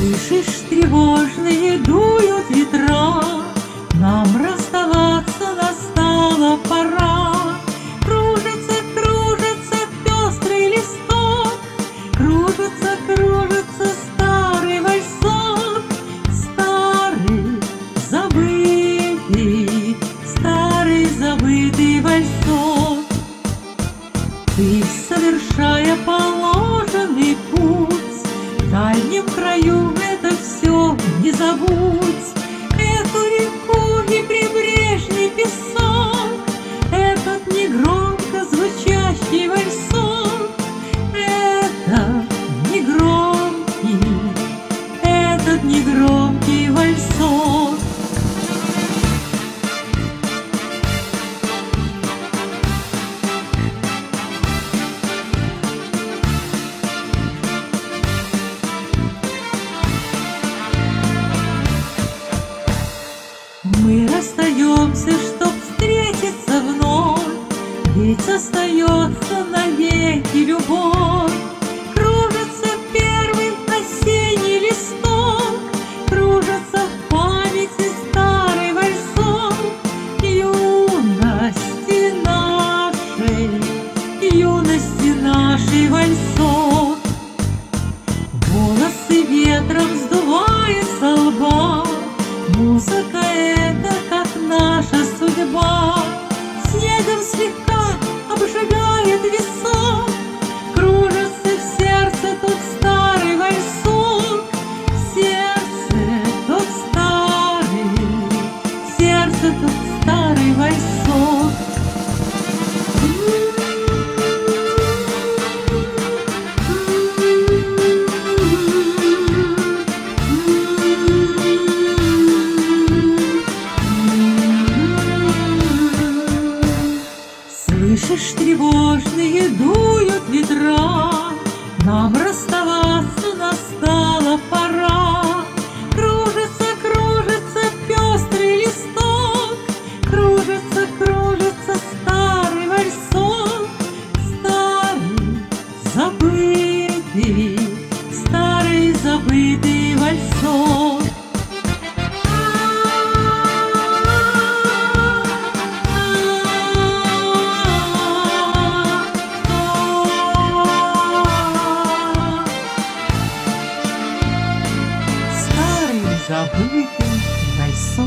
Слышишь, тревожные дуют ветра, Нам расставаться настала пора. Кружится, кружится пестрый листок, Кружится, кружится старый вальсок, Старый, забытый, старый, забытый вальсок. Ты, совершая положенный забудь. Расстаемся, чтоб встретиться вновь, Ведь остается навеки любовь. Кружится первый осенний листок, Кружится в памяти старый вальсок Юности нашей, юности нашей вальсок. Волосы ветром сдувает со лба, Музыка the ball. Слышишь, тревожные дуют ветра, Нам расставаться настала пора. Кружится, кружится пестрый листок, Кружится, кружится старый вальсок, Старый забытый, старый забытый вальсок. 可以，来搜。